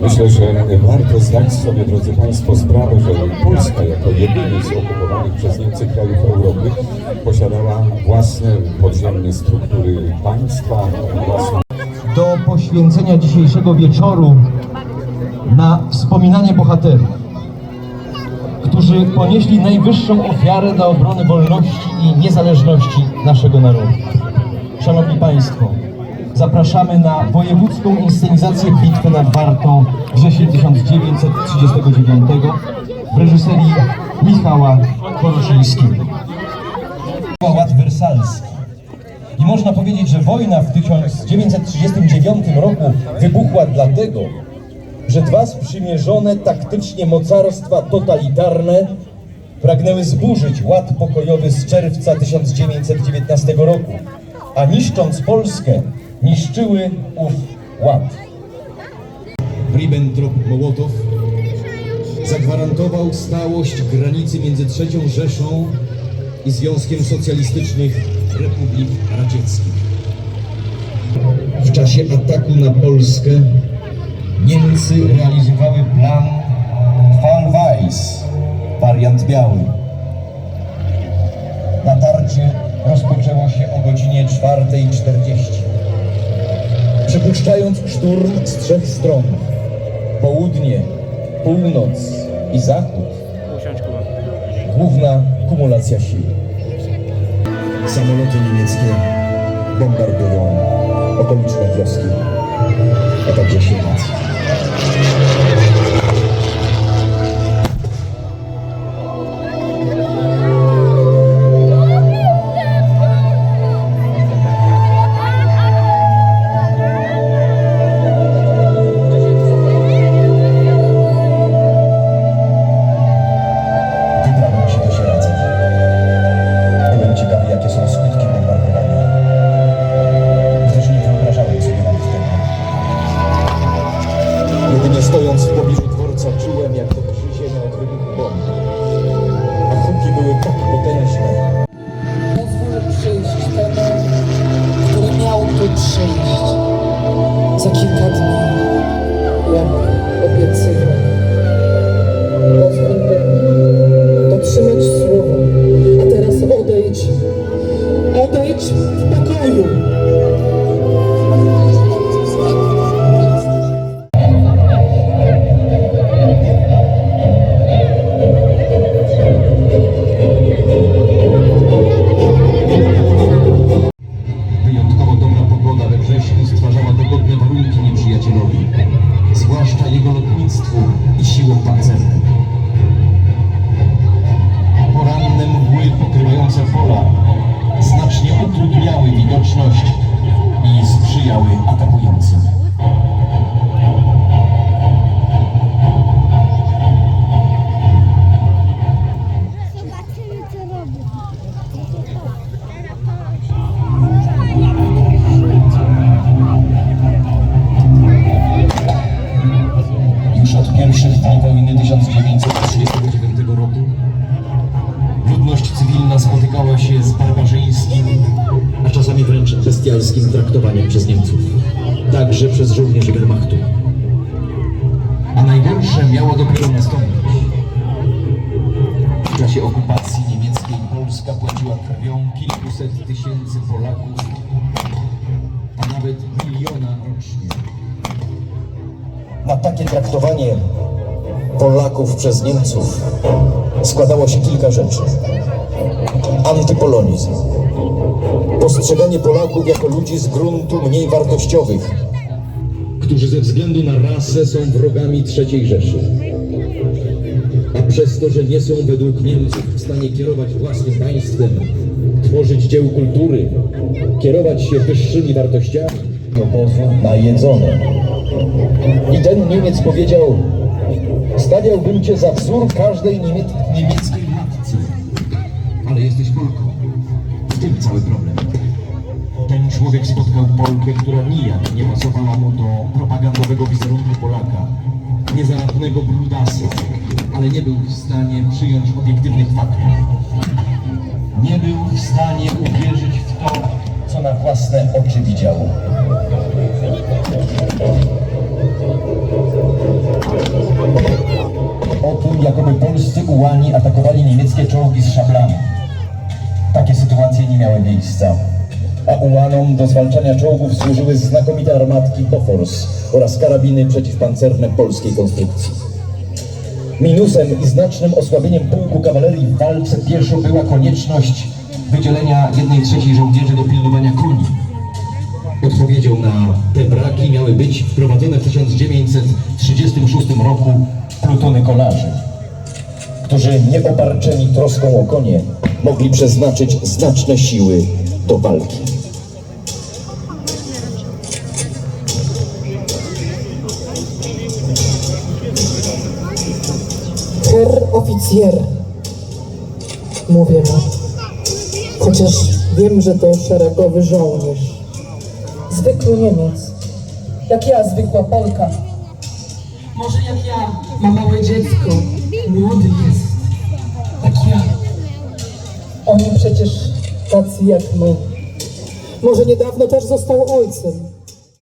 Myślę, że warto zdać sobie, drodzy Państwo, sprawę, że Polska jako jedyny z okupowanych przez Niemcy krajów Europy posiadała własne podziemne struktury państwa, własną do poświęcenia dzisiejszego wieczoru na wspominanie bohaterów, którzy ponieśli najwyższą ofiarę dla obrony wolności i niezależności naszego narodu. Szanowni Państwo, zapraszamy na wojewódzką inscenizację Bitwy nad Wartą wrzesień 1939 w reżyserii Michała Koroszyńskiego. Ład wersalski. I można powiedzieć, że wojna w 1939 roku wybuchła dlatego, że dwa sprzymierzone taktycznie mocarstwa totalitarne pragnęły zburzyć ład pokojowy z czerwca 1919 roku, a niszcząc Polskę, niszczyły ów ład. Ribbentrop-Mołotow zagwarantował stałość granicy między III Rzeszą i Związkiem Socjalistycznych Republik Radzieckich. W czasie ataku na Polskę Niemcy realizowały plan Fall Weiss, wariant biały. Natarcie rozpoczęło się o godzinie 4.40. Przypuszczając szturm z trzech stron, południe, północ i zachód, główna kumulacja sił. Samoloty niemieckie bombardują okoliczne wioski, a także Siemiec. Przyjść za kilka dni, bestialskim traktowaniem przez Niemców, także przez żołnierzy Wehrmachtu. A najgorsze miało dopiero nastąpić. W czasie okupacji niemieckiej Polska płaciła krwią kilkuset tysięcy Polaków, a nawet miliona rocznie. Na takie traktowanie Polaków przez Niemców składało się kilka rzeczy. Antypolonizm. Postrzeganie Polaków jako ludzi z gruntu mniej wartościowych. którzy ze względu na rasę są wrogami III Rzeszy. A przez to, że nie są według Niemców w stanie kierować własnym państwem, tworzyć dzieł kultury, kierować się wyższymi wartościami, Obozu najedzone. I ten Niemiec powiedział, stawiałbym cię za wzór każdej niemiec niemieckiej matce. Ale jesteś Polką. Tym cały problem. Ten człowiek spotkał Polkę, która nijak nie pasowała mu do propagandowego wizerunku Polaka. Niezaradnego brudasa, ale nie był w stanie przyjąć obiektywnych faktów. nie był w stanie uwierzyć w to, co na własne oczy widział. O tym, jakoby polscy ułani atakowali niemieckie czołgi z szablami. Sytuacje nie miały miejsca. A ułanom do zwalczania czołgów służyły znakomite armatki Bofors oraz karabiny przeciwpancerne polskiej konstrukcji. Minusem i znacznym osłabieniem pułku kawalerii w walce pieszo była konieczność Wydzielenia jednej trzeciej żołnierzy do pilnowania koni. Odpowiedzią na te braki miały być wprowadzone w 1936 roku plutony kolarzy, którzy nieobarczeni troską o konie mogli przeznaczyć znaczne siły do walki. Herr oficjer. Mówię mu. Chociaż wiem, że to szeregowy żołnierz. Zwykły Niemiec. Jak ja, zwykła Polka. Może jak ja, ma małe dziecko. Młody jest. Jak ja. Oni przecież tacy jak my. Może niedawno też został ojcem.